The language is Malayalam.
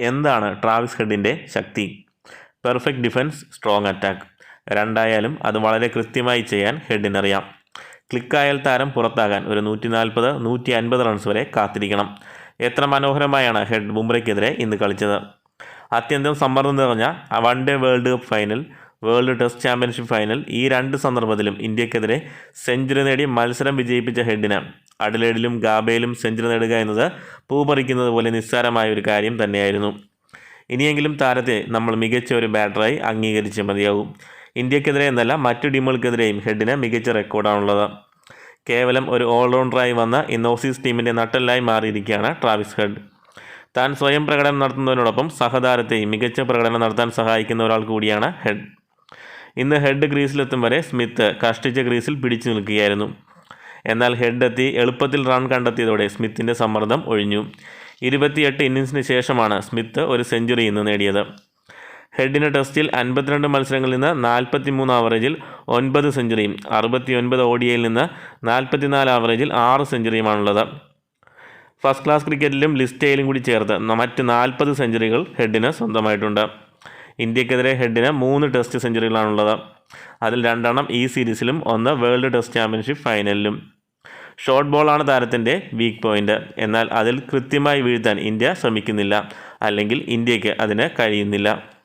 എന്താണ് ട്രാവിസ് ഹെഡിന്റെ ശക്തി? Perfect defence strong attack. രണ്ടായാലും അത് വളരെ കൃത്യമായി ചെയ്യാൻ ഹെഡിനറിയാം. ക്ലിക്കായാൽ താരം പുറത്താകാൻ ഒരു നൂറ്റി നാൽപ്പത് നൂറ്റി അൻപത് റൺസ് വരെ കാത്തിരിക്കണം. എത്ര മനോഹരമായാണ് ഹെഡ് ബുംറയ്ക്കെതിരെ ഇന്ന് കളിച്ചത്. അത്യന്തം സമ്മർദ്ദം നിറഞ്ഞ one day world cup final world test championship final ഈ രണ്ട് സന്ദർഭത്തിലും ഇന്ത്യക്കെതിരെ സെഞ്ചുറി നേടി മത്സരം വിജയിപ്പിച്ച ഹെഡിന് അഡലേഡിലും ഗാബയിലും സെഞ്ചുറി നേടുക എന്നത് പൂപറിക്കുന്നത് പോലെ നിസ്സാരമായ ഒരു കാര്യം തന്നെയായിരുന്നു. ഇനിയെങ്കിലും താരത്തെ നമ്മൾ മികച്ച ഒരു ബാറ്ററായി അംഗീകരിച്ച് മതിയാവും. ഇന്ത്യക്കെതിരെ എന്നല്ല മറ്റു ടീമുകൾക്കെതിരെയും ഹെഡിന് മികച്ച റെക്കോർഡാണുള്ളത് കേവലം ഒരു ഓൾറൗണ്ടറായി വന്ന ഇന്നോസിസ് ടീമിന്റെ നട്ടലായി മാറിയിരിക്കുകയാണ് ട്രാവിസ് ഹെഡ്. താൻ സ്വയം പ്രകടനം നടത്തുന്നതിനോടൊപ്പം സഹതാരത്തെയും മികച്ച പ്രകടനം നടത്താൻ സഹായിക്കുന്ന ഒരാൾ കൂടിയാണ് ഹെഡ്. ഇന്ന് ഹെഡ് ക്രീസിലെത്തും വരെ സ്മിത്ത് കഷ്ടിച്ച ക്രീസിൽ പിടിച്ചു നിൽക്കുകയായിരുന്നു. എന്നാൽ ഹെഡ് എത്തി എളുപ്പത്തിൽ റൺ കണ്ടെത്തിയതോടെ സ്മിത്തിന്റെ സമ്മർദ്ദം ഒഴിഞ്ഞു. ഇരുപത്തിയെട്ട് ഇന്നിങ്സിന് ശേഷമാണ് സ്മിത്ത് ഒരു സെഞ്ചുറി ഇന്ന് നേടിയത്. ഹെഡിന് ടെസ്റ്റിൽ അൻപത്തിരണ്ട് മത്സരങ്ങളിൽ നിന്ന് നാൽപ്പത്തി മൂന്ന് ആവറേജിൽ ഒൻപത് സെഞ്ചുറിയും അറുപത്തി ഒൻപത് ഒ ഡി ഐയിൽ നിന്ന് നാൽപ്പത്തിനാല് ആവറേജിൽ ആറ് സെഞ്ചുറിയുമാണുള്ളത്. ഫസ്റ്റ് ക്ലാസ് ക്രിക്കറ്റിലും ലിസ്റ്റയിലും കൂടി ചേർത്ത് മറ്റ് നാൽപ്പത് സെഞ്ചുറികൾ ഹെഡിന് സ്വന്തമായിട്ടുണ്ട്. ഇന്ത്യക്കെതിരെ ഹെഡിന് മൂന്ന് ടെസ്റ്റ് സെഞ്ചുറികളാണുള്ളത്. അതിൽ രണ്ടെണ്ണം ഈ സീരീസിലും ഒന്ന് വേൾഡ് ടെസ്റ്റ് ചാമ്പ്യൻഷിപ്പ് ഫൈനലിലും. ഷോർട്ട് ബോളാണ് താരത്തിന്റെ വീക്ക് പോയിന്റ് എന്നാൽ അതിൽ കൃത്യമായി വീഴ്ത്താൻ ഇന്ത്യ ശ്രമിക്കുന്നില്ല. അല്ലെങ്കിൽ ഇന്ത്യയ്ക്ക് അതിന് കഴിയുന്നില്ല.